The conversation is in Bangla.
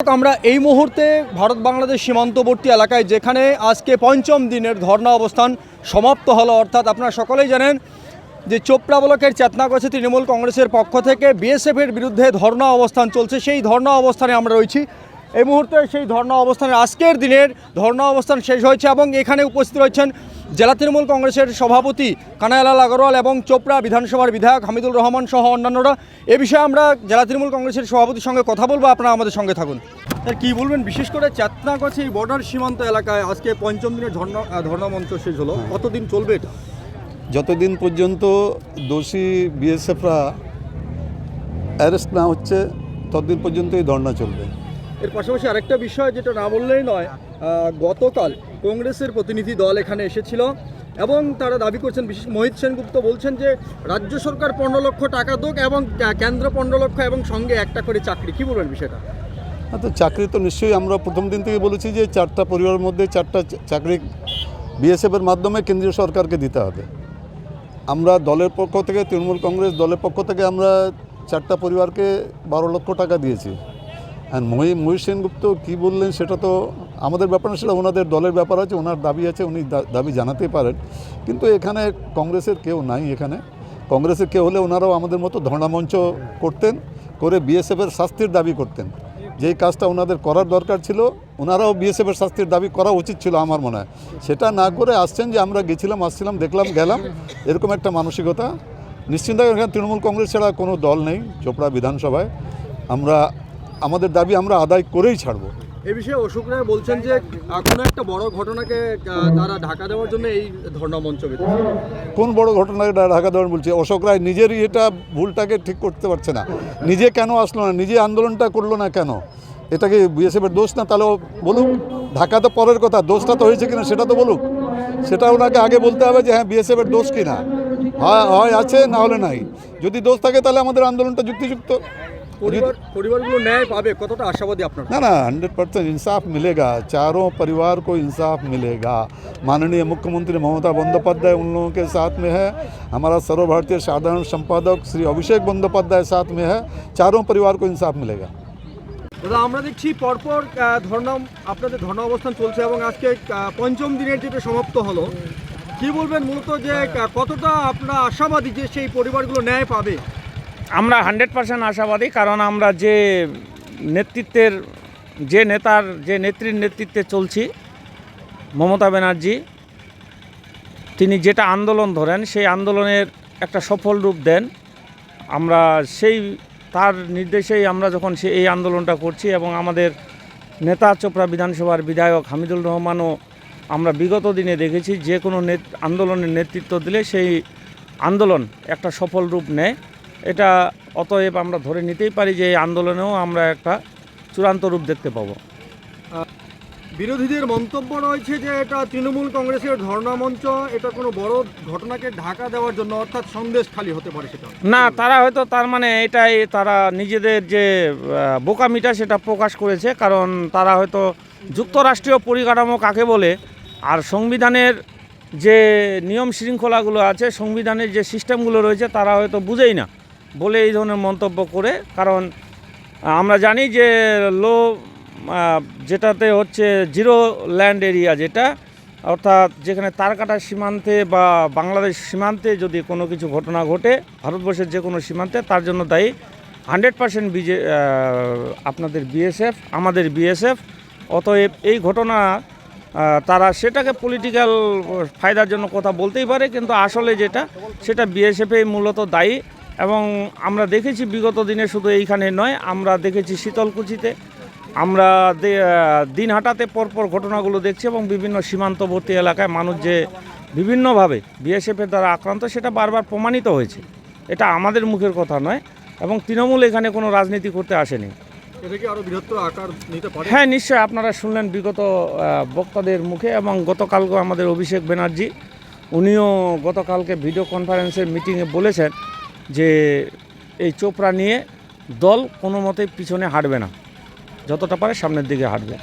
আমরা এই মুহূর্তে ভারত বাংলাদেশ সীমান্তবর্তী এলাকায় যেখানে আজকে পঞ্চম দিনের ধর্ণা অবস্থান সমাপ্ত হলো, অর্থাৎ আপনারা সকলেই জানেন যে চোপড়া ব্লকের চেতনাগছে তৃণমূল কংগ্রেসের পক্ষ থেকে বিএসএফের বিরুদ্ধে ধর্ণা অবস্থান চলছে। সেই ধর্ণা অবস্থানে আমরা রয়েছি। এই মুহূর্তে সেই ধর্ণা অবস্থানের আজকের দিনের ধর্ণা অবস্থান শেষ হয়েছে এবং এখানে উপস্থিত রয়েছেন জেলা তৃণমূল কংগ্রেসের সভাপতি কানায়ালাল আগরওয়াল এবং চোপড়া বিধানসভার বিধায়ক হামিদুল রহমান সহ অন্যান্যরা। এ বিষয়ে আমরা জেলা তৃণমূল কংগ্রেসের সভাপতির সঙ্গে কথা বলব আপনারা আমাদের সঙ্গে থাকুন। স্যার কী বলবেন? বিশেষ করে চেতনাগছে এই বর্ডার সীমান্ত এলাকায় আজকে পঞ্চম দিনের ধর্ণা ধর্ণা মঞ্চ শেষ হলো। কতদিন চলবে এটা? যতদিন পর্যন্ত দোষী বিএসএফরা অ্যারেস্ট না হচ্ছে ততদিন পর্যন্ত এই ধর্ণা চলবে। এর পাশাপাশি আরেকটা বিষয় যেটা না বললেই নয় গতকাল কংগ্রেসের প্রতিনিধি দল এখানে এসেছিল এবং তারা দাবি করছেন, বিশেষ মোহিত সেনগুপ্ত বলছেন যে রাজ্য সরকার পনেরো লক্ষ টাকা দোক এবং কেন্দ্র পনেরো লক্ষ এবং সঙ্গে একটা করে চাকরি। কি বলবেন বিষয়টা? তো চাকরি তো নিশ্চয়ই আমরা প্রথম দিন থেকে বলেছি যে চারটা পরিবারের মধ্যে চারটা চাকরি বিএসএফের মাধ্যমে কেন্দ্রীয় সরকারকে দিতে হবে। আমরা দলের পক্ষ থেকে, তৃণমূল কংগ্রেস দলের পক্ষ থেকে আমরা চারটা পরিবারকে বারো লক্ষ টাকা দিয়েছি। মহি মহিষ সেনগুপ্ত কী বললেন সেটা তো আমাদের ব্যাপার না, সেটা ওনাদের দলের ব্যাপার আছে, ওনার দাবি আছে, উনি দাবি জানাতে পারেন। কিন্তু এখানে কংগ্রেসের কেউ নাই এখানে। কংগ্রেসের কেউ হলে ওনারাও আমাদের মতো ধর্ণামঞ্চ করতেন, করে বিএসএফের শাস্তির দাবি করতেন। যেই কাজটা ওনাদের করার দরকার ছিল, ওনারাও বিএসএফের শাস্তির দাবি করা উচিত ছিল আমার মনে হয়। সেটা না করে আসছেন যে আমরা গেছিলাম, আসছিলাম, দেখলাম, গেলাম, এরকম একটা মানসিকতা। নিশ্চিন্ত এখানে তৃণমূল কংগ্রেস ছাড়া কোনো দল নেই, চোপড়া বিধানসভায়। আমরা আমাদের দাবি আমরা আদায় করেই ছাড়ব। এ বিষয়ে অশোক রায় বলছেন যে কোনো একটা বড় ঘটনাকে তারা ঢাকা দেওয়ার জন্য এই ধর্ণা মঞ্চ কোন বড় ঘটনাকে ঢাকা দেওয়ার বলছে? অশোক রায় নিজেরই এটা ভুলটাকে ঠিক করতে পারছে না। নিজে কেন আসলো না? নিজে আন্দোলনটা করল না কেন? এটা কি বিএসএফের দোষ না? তাহলে বলুক। ঢাকা তো পরের কথা। দোষটা তো হয়েছে কিনা সেটা তো বলুক। সেটা ওনাকে আগে বলতে হবে যে হ্যাঁ বিএসএফের দোষ কিনা। হয় হয় আছে না হলে নাই। যদি দোষ থাকে তাহলে আমাদের আন্দোলনটা যুক্তিযুক্ত। পরিবার পরিবারগুলো ন্যায় পাবে কতটা আশাবাদী আপনারা ना ना हंड्रेड परसेंट इंसाफ मिलेगा चारों परिवार को इंसाफ मिलेगा माननीय मुख्यमंत्री ममता बंदोपाध्याय उन लोगों के साथ में है हमारा सर्वभारतीय साधारण संपादक श्री अभिषेक बंदोपाध्याय साथ में है चारों परिवार को इंसाफ मिलेगा দাদা আমরা দেখছি পরপর আহ, ধর্ণা আপনাদের ধর্ণা অবস্থান চলছে এবং আজকে আহ, পঞ্চম দিনের যেটা সমাপ্ত হলো কি বলবেন মূলত যে আহ, কতটা আপনারা আশাবাদী যে সেই পরিবারগুলো ন্যায় পাবে আমরা হান্ড্রেড পার্সেন্ট আশাবাদী, কারণ আমরা যে নেতৃত্বের, যে নেতার, যে নেত্রীর নেতৃত্বে চলছি, মমতা ব্যানার্জি, তিনি যেটা আন্দোলন ধরেন, সেই আন্দোলনের একটা সফল রূপ দেন। আমরা সেই, তার নির্দেশেই আমরা যখন সে এই আন্দোলনটা করছি এবং আমাদের নেতা চোপড়া বিধানসভার বিধায়ক হামিদুল রহমানও আমরা বিগত দিনে দেখেছি, যে কোনো আন্দোলনের নেতৃত্ব দিলে সেই আন্দোলন একটা সফল রূপ নেয়। এটা অতএব আমরা ধরে নিতেই পারি যে এই আন্দোলনেও আমরা একটা চূড়ান্ত রূপ দেখতে পাবো। বিরোধীদের মন্তব্য রয়েছে যে এটা তৃণমূল কংগ্রেসের ধর্ণা মঞ্চ এটা কোনো বড় ঘটনাকে ঢাকা দেওয়ার জন্য অর্থাৎ সন্দেশ খালি হতে পারে সেটা। না তারা হয়তো তার মানে এটাই তারা নিজেদের যে বোকামিটা সেটা প্রকাশ করেছে কারণ তারা হয়তো যুক্তরাষ্ট্রীয় পরিকাঠামো কাকে বলে আর সংবিধানের যে নিয়ম শৃঙ্খলাগুলো আছে সংবিধানের যে সিস্টেমগুলো রয়েছে তারা হয়তো বুঝেই না। বলে এই ধরনের মন্তব্য করে, কারণ আমরা জানি যে লো যেটাতে হচ্ছে জিরো ল্যান্ড এরিয়া যেটা, অর্থাৎ যেখানে তারকাটার সীমান্তে বা বাংলাদেশ সীমান্তে যদি কোনো কিছু ঘটনা ঘটে, ভারতবর্ষের যে কোনো সীমান্তে, তার জন্য দায়ী হান্ড্রেড পার্সেন্ট বিজে আপনাদের বিএসএফ, আমাদের বিএসএফ। অতএব এই ঘটনা তারা সেটাকে পলিটিক্যাল ফায়দার জন্য কথা বলতেই পারে, কিন্তু আসলে যেটা, সেটা বিএসএফই মূলত দায়ী। এবং আমরা দেখেছি বিগত দিনে শুধু এইখানে নয় আমরা দেখেছি শীতলকুচিতে আমরা দে- আহ, দিনহাটাতে পরপর ঘটনাগুলো দেখছি এবং বিভিন্ন সীমান্তবর্তী এলাকায় মানুষ যে বিভিন্নভাবে বিএসএফের দ্বারা আক্রান্ত সেটা বারবার প্রমাণিত হয়েছে। এটা আমাদের মুখের কথা নয় এবং তৃণমূল এখানে কোনো রাজনীতি করতে আসেনি। হ্যাঁ নিশ্চয়ই আপনারা শুনলেন বিগত বক্তাদের মুখে এবং গতকালকে আমাদের অভিষেক ব্যানার্জি উনিও গতকালকে ভিডিও কনফারেন্সের মিটিংয়ে বলেছেন যে এই চোপড়া নিয়ে দল কোনো মতে পিছনে হাঁটবে না। যতটা পারে সামনের দিকে হাঁটবে।